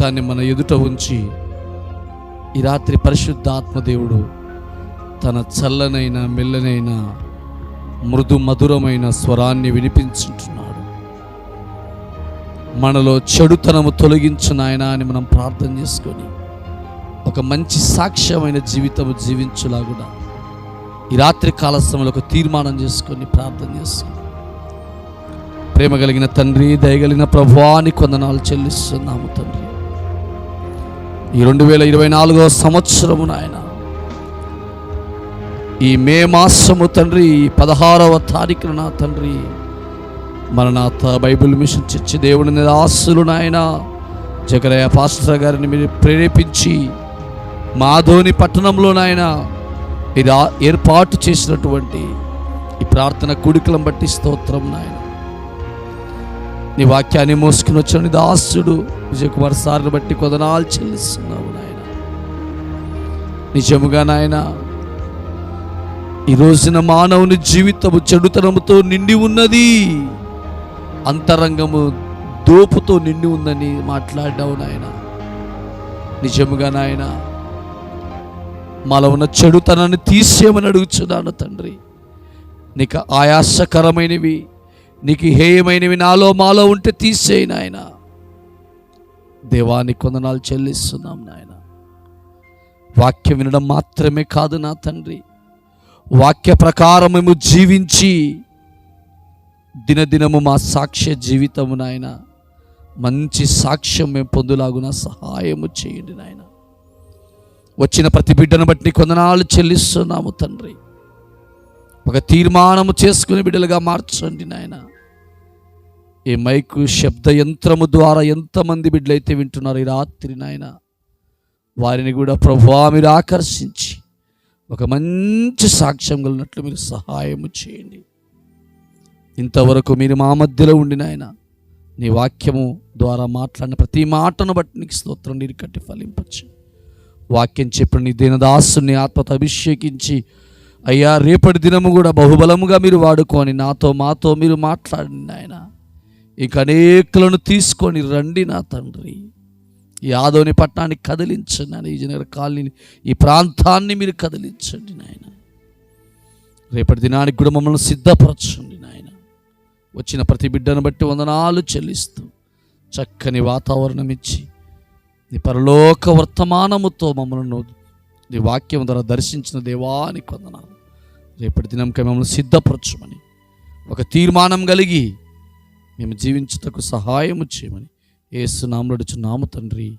వాగ్దాన్ని మన ఎదుట ఉంచి ఈ రాత్రి పరిశుద్ధాత్మదేవుడు తన చల్లనైన మెల్లనైన మృదు మధురమైన స్వరాన్ని వినిపించుంటున్నాడు. మనలో చెడుతనము తొలగించిన ఆయన అని మనం ప్రార్థన చేసుకొని ఒక మంచి సాక్ష్యమైన జీవితము జీవించులా కూడా ఈ రాత్రి కాల సమయంలో ఒక తీర్మానం చేసుకొని ప్రార్థన చేసుకొని ప్రేమ కలిగిన తండ్రి దయగలిగిన ప్రభువాని కొందనాలు చెల్లిస్తున్నాము తండ్రి. ఈ రెండు వేల ఇరవై నాలుగో సంవత్సరము నాయన. ఈ మే మాసము తండ్రి ఈ పదహారవ తారీఖున నా తండ్రి మన నాత బైబిల్ మిషన్ చర్చి దేవుని నిరాశులు నాయన. జగరయ్య పాస్టర్ గారిని మీరు ప్రేరేపించి మాధోని పట్టణంలో నాయన ఇది ఏర్పాటు చేసినటువంటి ఈ ప్రార్థన కుడికలం బట్టి స్తోత్రం నాయన. నీ వాక్యాన్ని మోసుకుని వచ్చిన దాసుడు విజయకుమార్ సార్ని బట్టి కొదనాలు చెల్లిస్తున్నావు నాయన. నిజముగా నాయన ఈ రోజున మానవుని జీవితము చెడుతనముతో నిండి ఉన్నది. అంతరంగము దోపుతో నిండి ఉందని మాట్లాడావు నాయన. నిజముగా నాయన మాలో ఉన్న చెడుతనాన్ని తీసేయమని అడుగుచున్నాను తండ్రి. నీకు ఆయాసకరమైనవి నీకు హేయమైనవి నాలో మాలో ఉంటే తీసేయి నాయన. దేవానికి కొందనాలు చెల్లిస్తున్నాం నాయన. వాక్యం వినడం మాత్రమే కాదు నా తండ్రి. వాక్య ప్రకారం మేము జీవించి దినదినము మా సాక్ష్య జీవితము నాయన. మంచి సాక్ష్యం మేము పొందులాగున సహాయము చేయండి నాయన. వచ్చిన ప్రతి బిడ్డను బట్టి కొందనాలు చెల్లిస్తున్నాము తండ్రి. ఒక తీర్మానము చేసుకుని బిడ్డలుగా మార్చండి నాయన. ఈ మైకు శబ్ద యంత్రము ద్వారా ఎంతమంది బిడ్డలైతే వింటున్నారు ఈ రాత్రి నాయన వారిని కూడా ప్రభువా మీరు ఆకర్షించి ఒక మంచి సాక్ష్యం కలిగినట్లు మీరు సహాయము చేయండి. ఇంతవరకు మీరు మా మధ్యలో ఉండి నాయన నీ వాక్యము ద్వారా మాట్లాడిన ప్రతి మాటను బట్టి నీకు స్తోత్రం నీరు కట్టి ఫలింపచ్చు వాక్యం చెప్పిన నీ దీనదాసుని ఆత్మత అభిషేకించి అయ్యా రేపటి దినము కూడా బహుబలముగా మీరు వాడుకొని నాతో మాతో మీరు మాట్లాడండి ఆయన ఇక అనేకులను తీసుకొని రండి నా తండ్రి. ఈ ఆదోని పట్టణాన్ని కదిలించండి నాయన. ఈ జనగర కాలనీని ఈ ప్రాంతాన్ని మీరు కదిలించండి నాయన. రేపటి దినానికి కూడా మమ్మల్ని సిద్ధపరచండి నాయన. వచ్చిన ప్రతి బిడ్డను బట్టి వందనాలు చెల్లిస్తూ చక్కని వాతావరణం ఇచ్చి నీ పరలోక వర్తమానముతో మమ్మల్ని నీ వాక్యం ద్వారా దర్శించిన దేవానికి వందనాలు. రేపటి దినంకై మమ్మల్ని సిద్ధపరచమని ఒక తీర్మానం కలిగి మేము జీవించుటకు సహాయము చేయమని ఏసునామడుచు నాము తండ్రి.